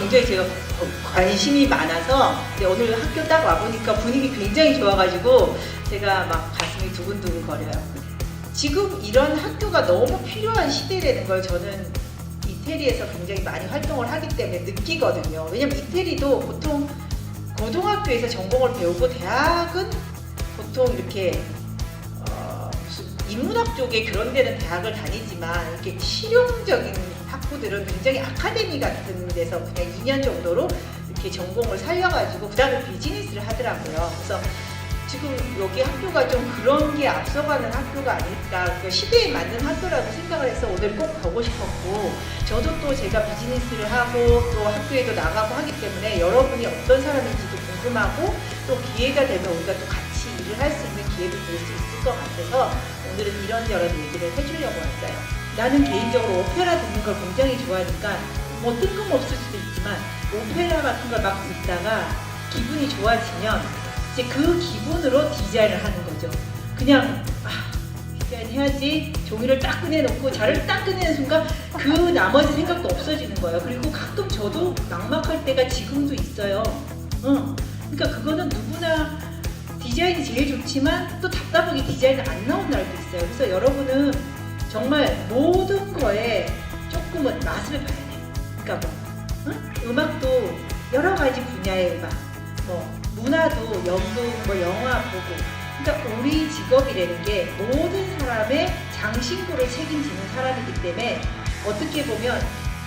굉장히 제가 관심이 많아서 오늘 학교 딱 와보니까 분위기 굉장히 좋아가지고 제가 막 가슴이 두근두근 거려요. 지금 이런 학교가 너무 필요한 시대라는 걸 저는 이태리에서 굉장히 많이 활동을 하기 때문에 느끼거든요. 왜냐면 이태리도 보통 고등학교에서 전공을 배우고 대학은 보통 이렇게 인문학 쪽에 그런 데는 대학을 다니지만 이렇게 실용적인 학부들은 굉장히 아카데미 같은 데서 그냥 2년 정도로 이렇게 전공을 살려가지고 그다음에 비즈니스를 하더라고요. 그래서 지금 여기 학교가 좀 그런 게 앞서가는 학교가 아닐까 그 시대에 맞는 학교라고 생각을 해서 오늘 꼭 가고 싶었고 저도 또 제가 비즈니스를 하고 또 학교에도 나가고 하기 때문에 여러분이 어떤 사람인지도 궁금하고 또 기회가 되면 우리가 또 같이 일을 할수 있는 기회를 볼수 있을 것 같아서 오늘은 이런저런 얘기를 해주려고 왔어요. 나는 개인적으로 오페라 듣는 걸 굉장히 좋아하니까 뭐 뜬금없을 수도 있지만 오페라 같은 걸 막 듣다가 기분이 좋아지면 이제 그 기분으로 디자인을 하는 거죠. 그냥 아, 디자인 해야지 종이를 딱 꺼내놓고 자를 딱 꺼내는 순간 그 나머지 생각도 없어지는 거예요. 그리고 가끔 저도 막막할 때가 지금도 있어요. 응. 그러니까 그거는 누구나 디자인이 제일 좋지만 또 답답하게 디자인이 안 나온 날도 있어요. 그래서 여러분은 정말 모든 거에 조금은 맛을 봐야 돼. 그러니까 뭐 응? 음악도 여러 가지 분야의 음악, 뭐 문화도 연극, 뭐 영화 보고. 그러니까 우리 직업이라는 게 모든 사람의 장신구를 책임지는 사람이기 때문에 어떻게 보면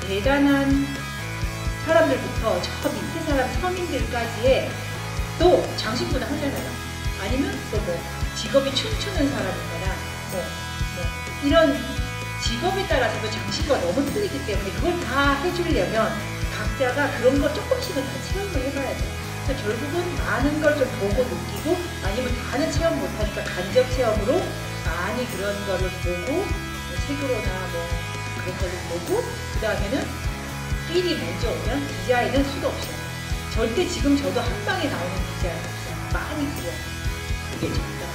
대단한 사람들부터 저 밑에 사람 서민들까지의 또 장신구를 하잖아요. 아니면 또 뭐 직업이 춤추는 사람이거나 뭐, 뭐 이런 직업에 따라서도 장신구가 너무 틀리기 때문에 그걸 다 해주려면 각자가 그런 거 조금씩은 다 체험을 해봐야죠. 그래서 결국은 많은 걸 좀 보고 느끼고 아니면 다는 체험 못하니까 간접 체험으로 많이 그런 거를 보고 뭐 책으로나 뭐 그런 거를 보고 그 다음에는 필이 먼저 오면 디자인은 수도 없어요. 절대 지금 저도 한 방에 나오는 디자인 없어요. 많이 그려요. 그게 정답.